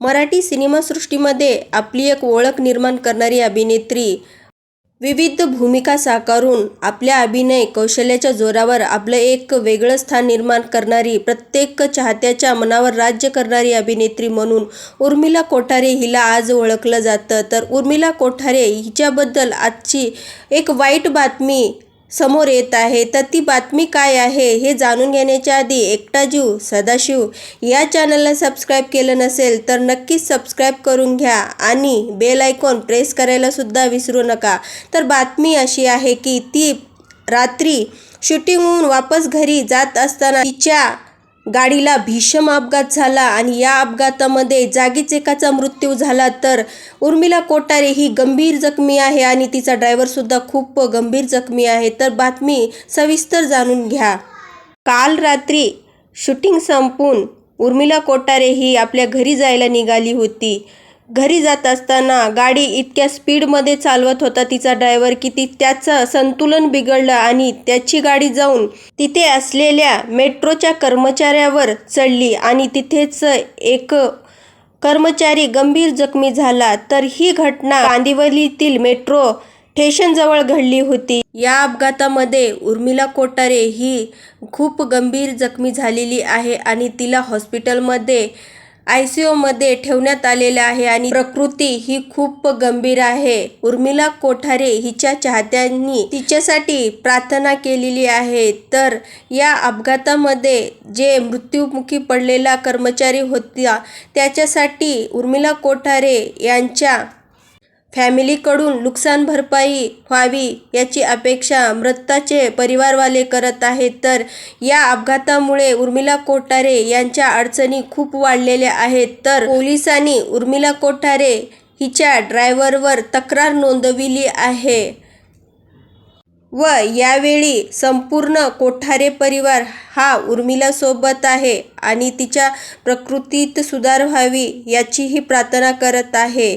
मराठी सिनेमासृष्टीमध्ये आपली एक ओळख निर्माण करणारी अभिनेत्री. विविध भूमिका साकारून आपल्या अभिनय कौशल्याच्या जोरावर आपलं एक वेगळं स्थान निर्माण करणारी प्रत्येक चाहत्याच्या मनावर राज्य करणारी अभिनेत्री म्हणून उर्मिला कोठारे हिला आज ओळखलं जातं. तर उर्मिला कोठारे हिच्याबद्दल आजची एक वाईट बातमी समोर येत आहे. तर ती बातमी काय आहे हे जाणून घेण्याच्या आधी एकटा जीव सदाशिव या चॅनलला सबस्क्राईब केलं नसेल तर नक्कीच सबस्क्राईब करून घ्या आणि बेल आयकॉन प्रेस करायला सुद्धा विसरू नका. तर बातमी अशी आहे की ती रात्री शूटिंगहून वापस घरी जात असताना तिच्या गाडीला भीषण अपघात झाला आणि या अपघातामध्ये जागीच एकाचा मृत्यू झाला तर उर्मिला कोठारे ही गंभीर जखमी आहे आणि तिचा ड्रायव्हरसुद्धा खूप गंभीर जखमी आहे. तर बातमी सविस्तर जाणून घ्या. काल रात्री शूटिंग संपून उर्मिला कोठारे ही आपल्या घरी जायला निघाली होती. घरी जात असताना गाडी इतक्या स्पीडमध्ये चालवत होता तिचा ड्रायव्हर की ती त्याचं संतुलन बिघडलं आणि त्याची गाडी जाऊन तिथे असलेल्या मेट्रोच्या कर्मचाऱ्यावर चढली आणि तिथेच एक कर्मचारी गंभीर जखमी झाला. तर ही घटना कांदिवलीतील मेट्रो स्टेशनजवळ घडली होती. या अपघातामध्ये उर्मिला कोठारे ही खूप गंभीर जखमी झालेली आहे आणि तिला हॉस्पिटलमध्ये आय सी मध्ये ठेवण्यात आलेले आहे आणि प्रकृती ही खूप गंभीर आहे. उर्मिला कोठारे हिच्या चाहत्यांनी तिच्यासाठी प्रार्थना केलेली आहे. तर या अपघातामध्ये जे मृत्युमुखी पडलेला कर्मचारी होता त्याच्यासाठी उर्मिला कोठारे यांच्या फॅमिलीकडून नुकसान भरपाई व्हावी याची अपेक्षा मृताचे परिवारवाले करत आहेत. तर या अपघातामुळे उर्मिला कोठारे यांच्या अडचणी खूप वाढलेल्या आहेत. तर पोलिसांनी उर्मिला कोठारे हिच्या ड्रायव्हरवर तक्रार नोंदविली आहे. व यावेळी संपूर्ण कोठारे परिवार हा उर्मिलासोबत आहे आणि तिच्या प्रकृतीत सुधार व्हावी याचीही प्रार्थना करत आहे.